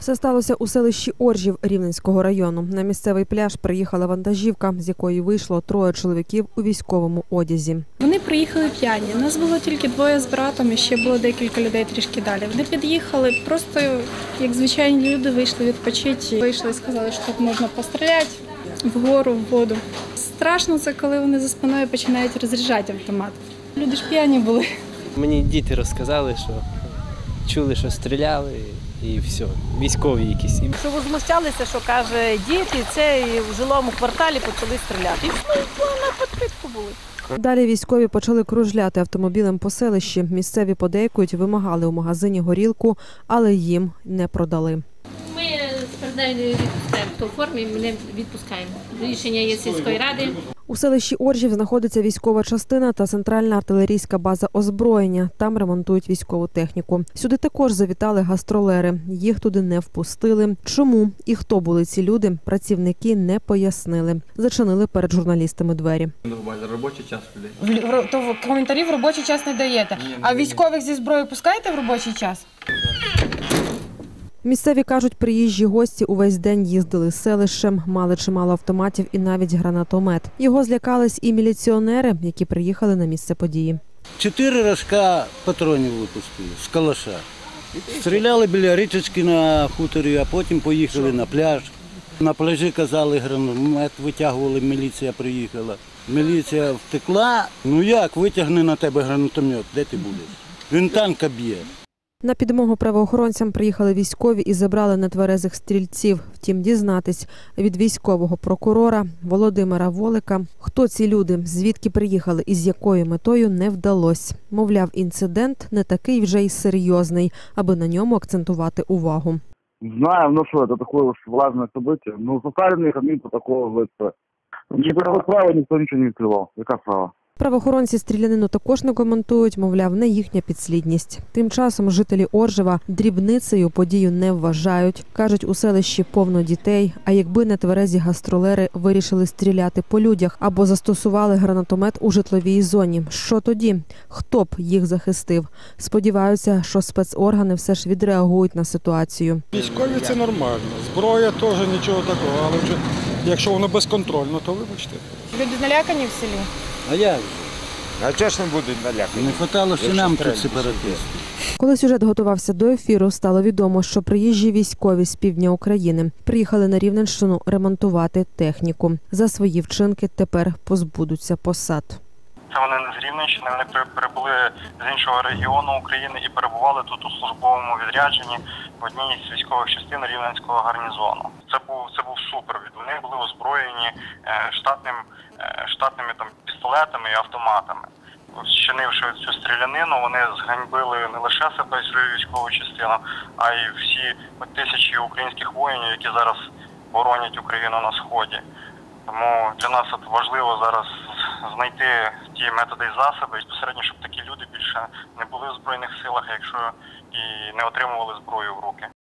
Все сталося у селищі Оржів Рівненського району. На місцевий пляж приїхала вантажівка, з якої вийшло троє чоловіків у військовому одязі. Вони приїхали п'яні. Нас було тільки двоє з братом, і ще було декілька людей трішки далі. Вони під'їхали, просто як звичайні люди вийшли відпочити. Вийшли і сказали, що тут можна постріляти вгору, в воду. Страшно це, коли вони за спиною починають розряджати автомат. Люди ж п'яні були. Мені діти розказали, що чули, що стріляли, і все. Військові якісь. Що возмущалися, що каже, діти це і в жилому кварталі почали стріляти. І все, на підпитку були. Далі військові почали кружляти автомобілем по селищі. Місцеві подейкують, вимагали у магазині горілку, але їм не продали. Не відпускаємо в формі, ми не відпускаємо. Рішення є сільської ради. У селищі Оржів знаходиться військова частина та центральна артилерійська база озброєння. Там ремонтують військову техніку. Сюди також завітали гастролери. Їх туди не впустили. Чому і хто були ці люди? Працівники не пояснили. Зачинили перед журналістами двері. Робочий час людей. В- в- То в коментарі в робочий час не даєте. А військових зі зброєю пускаєте в робочий час? Місцеві кажуть, приїжджі гості увесь день їздили селищем, мали чимало автоматів і навіть гранатомет. Його злякались і міліціонери, які приїхали на місце події. Чотири рожка патронів випустили з калаша. Стріляли біля річечки на хуторі, а потім поїхали на пляж. На пляжі казали, гранатомет витягували, міліція приїхала. Міліція втекла. Ну як, витягне на тебе гранатомет, де ти будеш? Він танка б'є. На підмогу правоохоронцям приїхали військові і забрали нетверезих стрільців. Втім, дізнатись від військового прокурора Володимира Волика, хто ці люди, звідки приїхали і з якою метою не вдалось. Мовляв, інцидент не такий вже й серйозний, аби на ньому акцентувати увагу. Знаем, ну что, это такое уж влажное событие. Ну, составленный админпротокол в ВСП. Никакого права никто ничего не открывал. Яка права? Правоохоронці стрілянину також не коментують, мовляв, не їхня підслідність. Тим часом жителі Оржева дрібницею подію не вважають. кажуть, у селищі повно дітей. А якби нетверезі гастролери вирішили стріляти по людях або застосували гранатомет у житловій зоні, що тоді? Хто б їх захистив? Сподіваються, що спецоргани все ж відреагують на ситуацію. Військові це нормально. Зброя теж нічого такого, але вже якщо воно безконтрольно, то вибачте. Люди налякані в селі? А як? же? А чого ж не будуть налякані? Не хватало ще нам тут сепаратистів. Коли сюжет готувався до ефіру, стало відомо, що приїжджі військові з півдня України приїхали на Рівненщину ремонтувати техніку. За свої вчинки тепер позбудуться посад. Це вони не з Рівненщини, вони прибули з іншого регіону України і перебували тут у службовому відрядженні в одній з військових частин Рівненського гарнізону. Це був це був супровід. Вони були озброєні е, штатним е, штатними там пістолетами і автоматами. Вчинивши цю стрілянину, вони зганьбили не лише себе свою військову частину, а й всі тисячі українських воїнів, які зараз боронять Україну на сході. Тому для нас от важливо зараз знайти ті методи і засоби, і безпосередньо, щоб такі люди більше не були в збройних силах, якщо і не отримували зброю в руки.